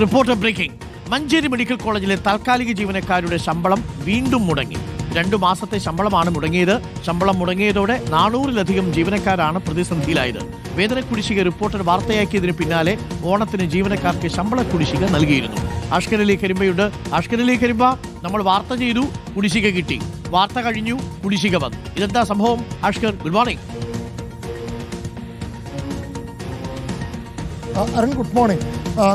Reporter breaking Manjeri medical കോളേജിലെ താൽക്കാലിക ജീവനക്കാരുടെ ശമ്പളം വീണ്ടും മുടങ്ങി. രണ്ടു മാസത്തെ ശമ്പളമാണ് മുടങ്ങിയത്. ശമ്പളം മുടങ്ങിയതോടെ നാനൂറിലധികം ജീവനക്കാരാണ് പ്രതിസന്ധിയിലായത്. വേതന കുടിശ്ശിക റിപ്പോർട്ടർ വാർത്തയാക്കിയതിന് പിന്നാലെ ഓണത്തിന് ജീവനക്കാർക്ക് ശമ്പള കുടിശ്ശിക നൽകിയിരുന്നു. അഷ്കരലി കരിമ്പയുണ്ട്. അഷ്കരലി കരിമ്പ നമ്മൾ വാർത്ത ചെയ്തു കുടിശ്ശിക കിട്ടി. വാർത്ത കഴിഞ്ഞു കുടിശ്ശിക വന്നു. ഇതെന്താ സംഭവം? Ashkar good morning Arun good morning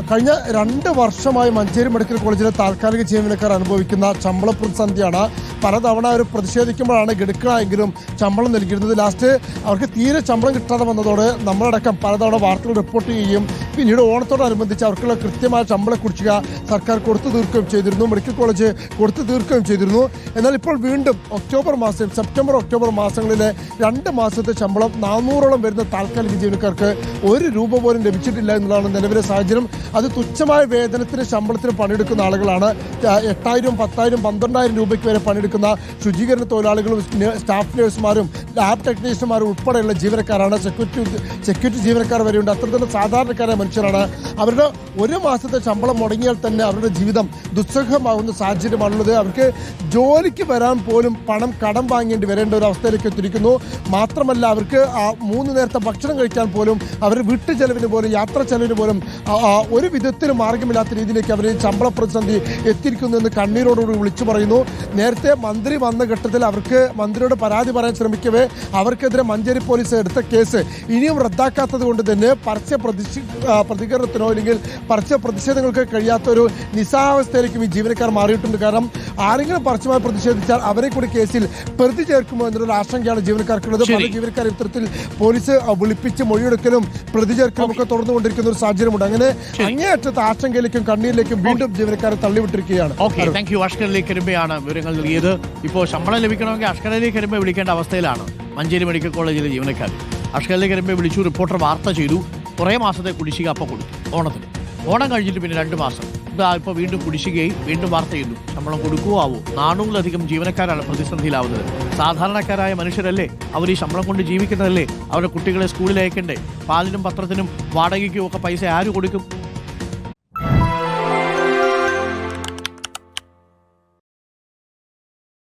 കഴിഞ്ഞ രണ്ട് വർഷമായി മഞ്ചേരി മെഡിക്കൽ കോളേജിലെ താൽക്കാലിക ജീവനക്കാർ അനുഭവിക്കുന്ന ശമ്പള പ്രതിസന്ധിയാണ് പലതവണ അവർ പ്രതിഷേധിക്കുമ്പോഴാണ് ഗഡുക്കളായെങ്കിലും ശമ്പളം നൽകിയിരുന്നത്. ലാസ്റ്റ് അവർക്ക് തീരെ ശമ്പളം കിട്ടാതെ വന്നതോടെ നമ്മളടക്കം പലതവണ വാർത്തകൾ റിപ്പോർട്ട് ചെയ്യുകയും പിന്നീട് ഓണത്തോടനുബന്ധിച്ച് അവർക്കുള്ള കൃത്യമായ ശമ്പള കുടിശ്ശിക സർക്കാർ കൊടുത്തു തീർക്കുകയും ചെയ്തിരുന്നു. മെഡിക്കൽ കോളേജ് കൊടുത്തു തീർക്കുകയും ചെയ്തിരുന്നു. എന്നാൽ ഇപ്പോൾ വീണ്ടും ഒക്ടോബർ മാസം സെപ്റ്റംബർ ഒക്ടോബർ മാസങ്ങളിലെ രണ്ട് മാസത്തെ ശമ്പളം നാനൂറോളം വരുന്ന താൽക്കാലിക ജീവനക്കാർക്ക് ഒരു രൂപ പോലും ലഭിച്ചിട്ടില്ല. എന്നുള്ളതാണ് നിലവിലെ സാഹചര്യം. അത് തുച്ഛമായ വേതനത്തിന് ശമ്പളത്തിന് പണിയെടുക്കുന്ന ആളുകളാണ്. എട്ടായിരം പത്തായിരം പന്ത്രണ്ടായിരം രൂപയ്ക്ക് വരെ പണിയെടുക്കുന്ന ശുചീകരണ തൊഴിലാളികളും സ്റ്റാഫ് നേഴ്സുമാരും ലാബ് ടെക്നീഷ്യന്മാരും ഉൾപ്പെടെയുള്ള ജീവനക്കാരാണ്. സെക്യൂരിറ്റി സെക്യൂരിറ്റി ജീവനക്കാർ വരെയുണ്ട് അത്തരത്തിലുള്ള സാധാരണക്കാരായ മനുഷ്യരാണ്. അവരുടെ ഒരു മാസത്തെ ശമ്പളം മുടങ്ങിയാൽ തന്നെ അവരുടെ ജീവിതം ദുസ്സഹമാകുന്ന സാഹചര്യമാണുള്ളത്. അവർക്ക് ജോലിക്ക് വരാൻ പോലും പണം കടം വാങ്ങേണ്ടി വരേണ്ട ഒരു അവസ്ഥയിലേക്ക് എത്തിയിരിക്കുന്നു. മാത്രമല്ല അവർക്ക് ആ മൂന്ന് നേരത്തെ ഭക്ഷണം കഴിക്കാൻ പോലും അവർ വീട്ടു ചെലവിന് പോലും യാത്ര ചെലവിന് പോലും ഒരു വിധത്തിലും മാർഗമില്ലാത്ത രീതിയിലേക്ക് അവർ ശമ്പള പ്രതിസന്ധി എത്തിയിരിക്കുന്നു എന്ന് കണ്ണീരോടുകൂടി വിളിച്ചു പറയുന്നു. നേരത്തെ മന്ത്രി വന്ന ഘട്ടത്തിൽ അവർക്ക് മന്ത്രിയോട് പരാതി പറയാൻ ശ്രമിക്കവേ അവർക്കെതിരെ മഞ്ചേരി പോലീസ് എടുത്ത കേസ് ഇനിയും റദ്ദാക്കാത്തത് കൊണ്ട് തന്നെ പരസ്യ പ്രതിഷി പ്രതികരണത്തിനോ അല്ലെങ്കിൽ പരസ്യ പ്രതിഷേധങ്ങൾക്ക് കഴിയാത്ത ഒരു നിസ്സഹാവസ്ഥയിലേക്കും ഈ ജീവനക്കാർ മാറിയിട്ടുണ്ട്. കാരണം ആരെങ്കിലും പരസ്യമായി പ്രതിഷേധിച്ചാൽ അവരെ കൂടി കേസിൽ പ്രതി ചേർക്കുമോ എന്നൊരു ആശങ്കയാണ് ജീവനക്കാർക്കുള്ളത്. പല. ജീവനക്കാർ ഇത്തരത്തിൽ പോലീസ് വിളിപ്പിച്ച് മൊഴിയെടുക്കലും പ്രതി ചേർക്കലും ഒക്കെ തുറന്നുകൊണ്ടിരിക്കുന്ന ഒരു സാഹചര്യമുണ്ട്. അങ്ങനെ അങ്ങേയറ്റത്തെ ആശങ്കയിലേക്കും കണ്ണീരിലേക്കും വീണ്ടും ജീവനക്കാരെ തള്ളിവിട്ടിരിക്കുകയാണ്. Okay thank you. Ashkar Ali കരിമ്പയാണ് വിവരങ്ങൾ നൽകിയത്. ഇപ്പോൾ ശമ്പളം ലഭിക്കണമെങ്കിൽ അഷ്കരയിലേക്ക് വരുമ്പോൾ വിളിക്കേണ്ട അവസ്ഥയിലാണ് മഞ്ചേരി മെഡിക്കൽ കോളേജിലെ ജീവനക്കാർ. അഷ്കർ വരുമ്പോൾ വിളിച്ചു റിപ്പോർട്ടർ വാർത്ത ചെയ്തു. കുറേ മാസത്തെ കുടിശ്ശിക അപ്പം കൊടുത്തു. ഓണത്തിന്. ഓണം കഴിഞ്ഞിട്ട് പിന്നെ രണ്ട് മാസം. ഇപ്പോൾ വീണ്ടും കുടിശ്ശികയായി വീണ്ടും വാർത്ത ചെയ്യുന്നു. ശമ്പളം കൊടുക്കുവോ ആവോ നാനൂറിലധികം ജീവനക്കാരാണ് പ്രതിസന്ധിയിലാവുന്നത്. സാധാരണക്കാരായ മനുഷ്യരല്ലേ? അവർ ഈ ശമ്പളം കൊണ്ട് ജീവിക്കുന്നതല്ലേ? അവരുടെ കുട്ടികളെ സ്കൂളിൽ അയക്കണ്ടേ? പാലിനും പത്രത്തിനും വാടകയ്ക്കും ഒക്കെ പൈസ ആര് കൊടുക്കും?